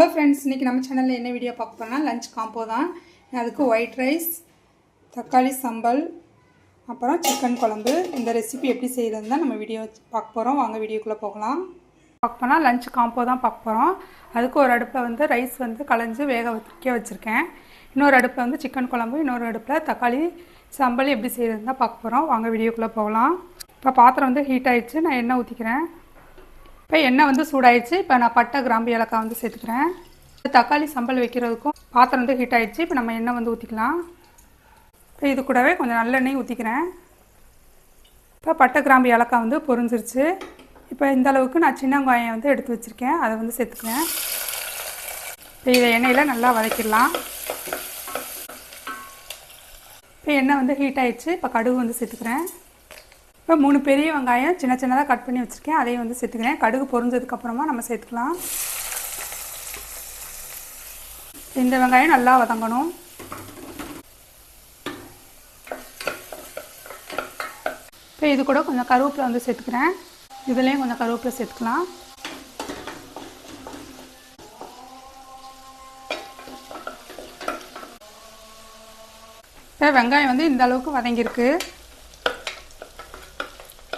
Hello friends இன்றைக்கி நம்ம சேனலில் என்ன வீடியோ பார்க்க போகிறோம்னா லஞ்ச் காம்போ தான். அதுக்கு ஒயிட் ரைஸ் தக்காளி சம்பல் அப்புறம் சிக்கன் குழம்பு. இந்த ரெசிபி எப்படி செய்கிறதுன்னு தான் நம்ம வீடியோ பார்க்க போகிறோம் வாங்க வீடியோக்குள்ளே போகலாம். பார்க்க போனால் லஞ்ச் காம்போ தான் பார்க்க போகிறோம் அதுக்கு ஒரு அடுப்பில் வந்து ரைஸ் வந்து களைஞ்சு வேக வைக்க வச்சுருக்கேன். இன்னொரு அடுப்பில் வந்து சிக்கன் குழம்பு இன்னொரு அடுப்பில் தக்காளி சம்பல் எப்படி செய்கிறதுன்னு தான் பார்க்க போகிறோம் வாங்க வீடியோக்குள்ளே போகலாம். இப்போ பாத்திரம் வந்து ஹீட் ஆகிடுச்சு நான் எண்ணெய் ஊற்றிக்கிறேன் இப்போ எண்ணெய் வந்து சூடாயிடுச்சு. இப்போ நான் பட்டை கிராம்பு ஏலக்காய் வந்து சேர்த்துக்கிறேன். தக்காளி சம்பல் வைக்கிறதுக்கும் பாத்திரம் வந்து ஹீட் ஆயிடுச்சு. இப்போ நம்ம எண்ணெய் வந்து ஊற்றிக்கலாம் இப்போ இது கூடவே கொஞ்சம் நல்லெண்ணெய் ஊற்றிக்கிறேன் இப்போ பட்டை கிராம்பு ஏலக்காய் வந்து பொரிஞ்சிருச்சு. இப்போ இந்த அளவுக்கு நான் சின்ன வெங்காயம் வந்து எடுத்து வச்சுருக்கேன். அதை வந்து சேர்த்துக்கிறேன். இப்போ இதை எண்ணெயில் நல்லா வதக்கிடலாம். இப்போ எண்ணெய் வந்து ஹீட் ஆயிடுச்சு. இப்போ கடுகு வந்து சேர்த்துக்கிறேன். இப்போ மூணு பெரிய வெங்காயம் சின்ன சின்னதாக கட் பண்ணி வச்சுருக்கேன். அதையும் வந்து சேர்த்துக்கிறேன். கடுகு பொறிஞ்சதுக்கப்புறமா நம்ம சேர்த்துக்கலாம். இந்த வெங்காயம் நல்லா வதங்கணும். இப்போ இது கூட கொஞ்சம் கருவேப்பிலை வந்து சேர்த்துக்கிறேன். இதுலேயும் கொஞ்சம் கருவேப்பிலை சேர்த்துக்கலாம். இப்போ வெங்காயம் வந்து இந்த அளவுக்கு வதங்கியிருக்கு.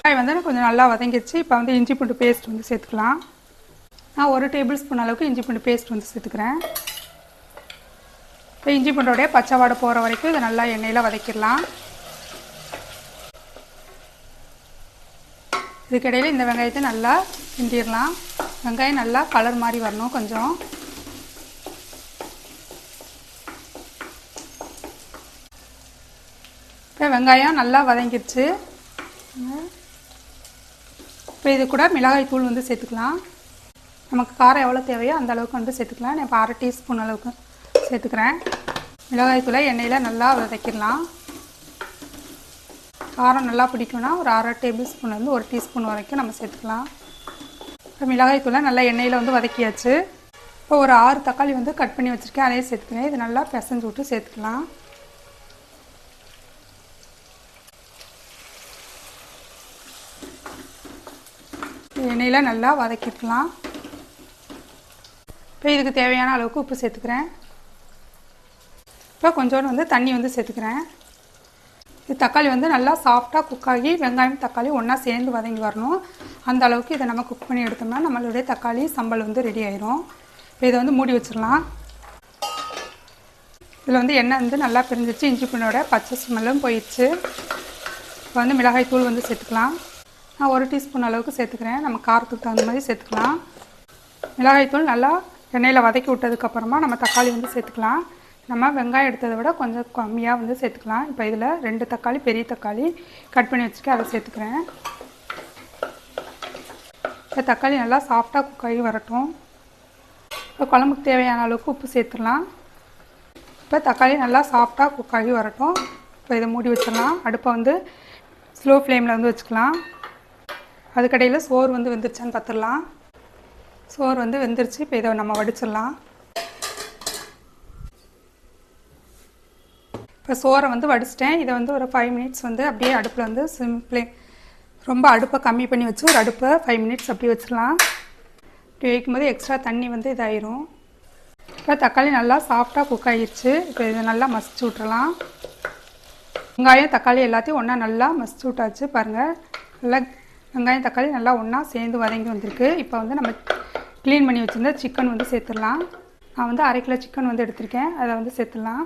வெங்காயம் வந்து கொஞ்சம் நல்லா வதங்கிடுச்சு. இப்போ வந்து இஞ்சி பூண்டு பேஸ்ட் வந்து சேர்த்துக்கலாம். நான் ஒரு டேபிள் ஸ்பூன் அளவுக்கு இஞ்சி பூண்டு பேஸ்ட் வந்து சேர்த்துக்கிறேன். இப்போ இஞ்சி பூண்டோடைய பச்சை வாடை போகிற வரைக்கும் இதை நல்லா எண்ணெயில் வதக்கிடலாம். இதுக்கிடையில் இந்த வெங்காயத்தை நல்லா கிண்டிடலாம். வெங்காயம் நல்லா கலர் மாதிரி வரணும் கொஞ்சம். இப்போ வெங்காயம் நல்லா வதங்கிடுச்சு. இப்போ இது கூட மிளகாய் தூள் வந்து சேர்த்துக்கலாம். நமக்கு காரம் எவ்வளோ தேவையோ அந்த அளவுக்கு வந்து சேர்த்துக்கலாம். நான் இப்போ அரை டீஸ்பூன் அளவுக்கு சேர்த்துக்கிறேன். மிளகாய் தூளை எண்ணெயில் நல்லா வதக்கிடலாம். காரம் நல்லா பிடிக்கும்னா ஒரு அரை டேபிள் ஸ்பூன்லேருந்து ஒரு டீஸ்பூன் வரைக்கும் நம்ம சேர்த்துக்கலாம். இப்போ மிளகாய் தூளை நல்லா எண்ணெயில் வந்து வதக்கியாச்சு. இப்போ ஒரு ஆறு தக்காளி வந்து கட் பண்ணி வச்சுருக்கேன். அதையே சேர்த்துக்கிறேன். இது நல்லா பிசைஞ்சு விட்டு சேர்த்துக்கலாம். எண்ணெயில் நல்லா வதக்கிக்கலாம் இப்போ இதுக்கு தேவையான அளவுக்கு உப்பு சேர்த்துக்கிறேன். இப்போ கொஞ்சோண்டு வந்து தண்ணி வந்து சேர்த்துக்கிறேன். இது தக்காளி வந்து நல்லா சாஃப்டாக குக் ஆகி வெங்காயம் தக்காளி ஒன்றா சேர்ந்து வதங்கி வரணும். அந்த அளவுக்கு இதை நம்ம குக் பண்ணி எடுத்தோம்னா நம்மளுடைய தக்காளி சம்பல் வந்து ரெடி ஆயிரும். இப்போ இதை வந்து மூடி வச்சிடலாம். இதில் வந்து எண்ணெய் வந்து நல்லா பிரிஞ்சிச்சு இஞ்சி பூண்டோட பச்சை ஸ்மெல்லும் போயிடுச்சு. இப்போ வந்து மிளகாய் தூள் வந்து சேர்த்துக்கலாம். நான் ஒரு டீஸ்பூன் அளவுக்கு சேர்த்துக்கிறேன். நம்ம காரத்துக்கு தகுந்த மாதிரி சேர்த்துக்கலாம். மிளகாய்த்தூள் நல்லா எண்ணெயில் வதக்கி விட்டதுக்கப்புறமா நம்ம தக்காளி வந்து சேர்த்துக்கலாம். நம்ம வெங்காயம் எடுத்ததை விட கொஞ்சம் கம்மியாக வந்து சேர்த்துக்கலாம். இப்போ இதில் ரெண்டு தக்காளி பெரிய தக்காளி கட் பண்ணி வச்சுட்டு அதை சேர்த்துக்கிறேன். இப்போ தக்காளி நல்லா சாஃப்டாக குக் ஆகி வரட்டும். இப்போ குழம்புக்கு தேவையான அளவுக்கு உப்பு சேர்த்துடலாம். இப்போ தக்காளி நல்லா சாஃப்டாக குக் ஆகி வரட்டும். இப்போ இதை மூடி வச்சிடலாம். அடுப்பை வந்து ஸ்லோ ஃப்ளேமில் வந்து வச்சுக்கலாம். அதுக்கடையில் சோறு வந்து வெந்துருச்சான்னு பார்த்துடலாம் சோறு வந்து வெந்துருச்சு இப்போ இதை நம்ம வடிச்சிடலாம் இப்போ சோறை வந்து வடிச்சிட்டேன். இதை வந்து ஒரு ஃபைவ் மினிட்ஸ் வந்து அப்படியே அடுப்பில் வந்து சிம்பிளே ரொம்ப அடுப்பை கம்மி பண்ணி வச்சு ஒரு அடுப்பை ஃபைவ் மினிட்ஸ் அப்படி வச்சிடலாம் இப்படி வைக்கும்போது எக்ஸ்ட்ரா தண்ணி வந்து இதாயிரும். இப்போ தக்காளி நல்லா சாஃப்டாக குக் ஆகிடுச்சு இப்போ இதை நல்லா மசிச்சு விட்றலாம் வெங்காயம் தக்காளி எல்லாத்தையும் ஒன்றா நல்லா மசிச்சு விட்டாச்சு பாருங்கள் நல்லா வெங்காயம் தக்காளி நல்லா ஒன்றா சேர்ந்து வதங்கி வந்திருக்கு. இப்போ வந்து நம்ம க்ளீன் பண்ணி வச்சுருந்த சிக்கன் வந்து சேர்த்துடலாம். நான் வந்து அரை கிலோ சிக்கன் வந்து எடுத்திருக்கேன். அதை வந்து சேர்த்துடலாம்.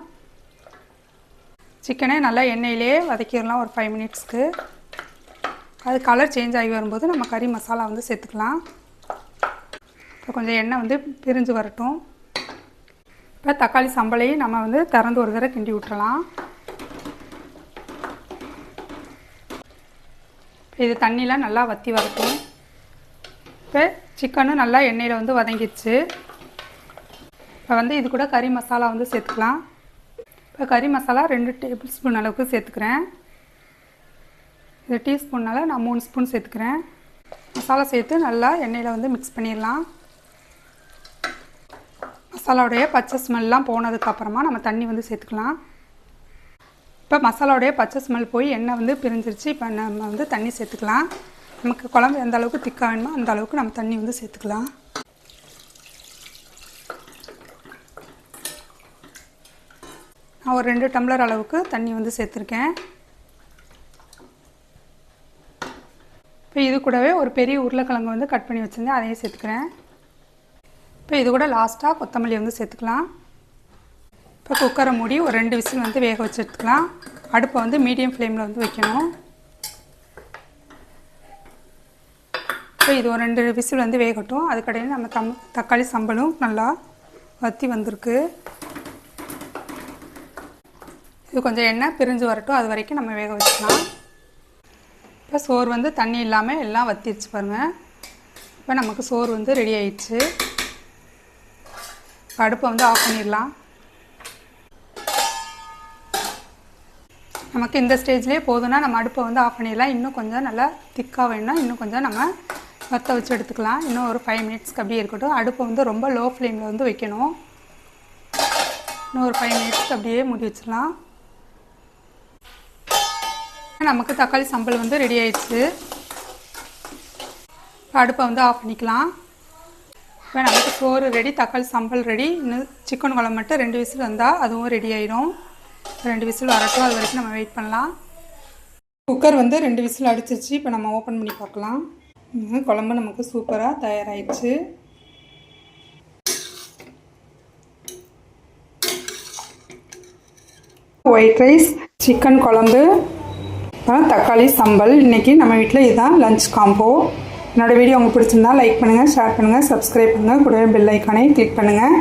சிக்கனை நல்லா எண்ணெயிலே வதக்கிடலாம் ஒரு ஃபைவ் மினிட்ஸ்க்கு அது கலர் சேஞ்ச் ஆகி வரும்போது நம்ம கறி மசாலா வந்து சேர்த்துக்கலாம். இப்போ கொஞ்சம் எண்ணெய் வந்து பிரிஞ்சு வரட்டும். இப்போ தக்காளி சம்பளையும் நம்ம வந்து திறந்து ஒரு தடவை கிண்டி விட்டுறலாம். இது தண்ணியெலாம் நல்லா வற்றி வரட்டும். இப்போ சிக்கனும் நல்லா எண்ணெயில் வந்து வதங்கிடுச்சு. இப்போ வந்து இது கூட கறி மசாலா வந்து சேர்த்துக்கலாம். இப்போ கறி மசாலா ரெண்டு டேபிள் ஸ்பூன் அளவுக்கு சேர்த்துக்கிறேன். இது டீஸ்பூனால் நான் மூணு ஸ்பூன் சேர்த்துக்கிறேன். மசாலா சேர்த்து நல்லா எண்ணெயில் வந்து மிக்ஸ் பண்ணிடலாம். மசாலாவுடைய பச்சை ஸ்மெல்லாம் போனதுக்கப்புறமா நம்ம தண்ணி வந்து சேர்த்துக்கலாம். இப்போ மசாலாவுடைய பச்சை ஸ்மெல் போய் எண்ணெய் வந்து பிரிஞ்சிருச்சு. இப்போ நம்ம வந்து தண்ணி சேர்த்துக்கலாம். நமக்கு குழம்பு எந்த அளவுக்கு திக்காக வேணுமோ அந்த அளவுக்கு நம்ம தண்ணி வந்து சேர்த்துக்கலாம். நான் ஒரு ரெண்டு டம்ளர் அளவுக்கு தண்ணி வந்து சேர்த்துருக்கேன். இப்போ இது கூடவே ஒரு பெரிய உருளைக்கிழங்கு வந்து கட் பண்ணி வச்சுருந்தேன். அதையும் சேர்த்துக்கிறேன். இப்போ இது கூட லாஸ்ட்டாக கொத்தமல்லி வந்து சேர்த்துக்கலாம். இப்போ குக்கரை மூடி ஒரு ரெண்டு விசில் வந்து வேக வச்சு அடுப்பை வந்து மீடியம் ஃப்ளேமில் வந்து வைக்கணும். இப்போ இது ஒரு ரெண்டு விசில் வந்து வேகட்டும். அதுக்கடையில் நம்ம தம் தக்காளி சம்பளும் நல்லா வற்றி வந்திருக்கு. இது கொஞ்சம் எண்ணெய் பிரிஞ்சு வரட்டும். அது வரைக்கும் நம்ம வேக வச்சுக்கலாம். இப்போ சோறு வந்து தண்ணி இல்லாமல் எல்லாம் வற்றிடுச்சு பாருங்கள் இப்போ நமக்கு சோறு வந்து ரெடி ஆயிடுச்சு. அடுப்பை வந்து ஆஃப் பண்ணிடலாம். நமக்கு இந்த ஸ்டேஜ்லேயே போதும்னா நம்ம அடுப்பை வந்து ஆஃப் பண்ணிடலாம். இன்னும் கொஞ்சம் நல்லா திக்காக வேணும்னா இன்னும் கொஞ்சம் நம்ம வற்ற வச்சு எடுத்துக்கலாம். இன்னும் ஒரு ஃபைவ் மினிட்ஸ்க்கு அப்படியே இருக்கட்டும். அடுப்பை வந்து ரொம்ப லோ ஃப்ளேமில் வந்து வைக்கணும். இன்னும் ஒரு ஃபைவ் மினிட்ஸ்க்கு அப்படியே மூடி வச்சிடலாம். நமக்கு தக்காளி சம்பல் வந்து ரெடி ஆயிடுச்சு. இப்போ அடுப்பை வந்து ஆஃப் பண்ணிக்கலாம். இப்போ நமக்கு சோறு ரெடி தக்காளி சம்பல் ரெடி இன்னும் சிக்கன் குழம்பு மட்டும் ரெண்டு விசில் வந்தால் அதுவும் ரெடி ஆயிடும் ரெண்டு விசில் வரட்டும் அது வரைக்கும் நம்ம வெயிட் பண்ணலாம். குக்கர் வந்து ரெண்டு விசில் அடிச்சிருச்சு இப்போ நம்ம ஓப்பன் பண்ணி பார்க்கலாம். குழம்பு நமக்கு சூப்பராக தயாராகிடுச்சு ஒயிட் ரைஸ் சிக்கன் குழம்பு அப்புறம் தக்காளி சம்பல். இன்றைக்கி நம்ம வீட்டில் இதுதான் லஞ்ச் காம்போ என்னோடய வீடியோ உங்களுக்கு பிடிச்சிருந்தா லைக் பண்ணுங்கள் ஷேர் பண்ணுங்கள் சப்ஸ்கிரைப் பண்ணுங்கள் கூடவே பெல் ஐக்கானே கிளிக் பண்ணுங்கள்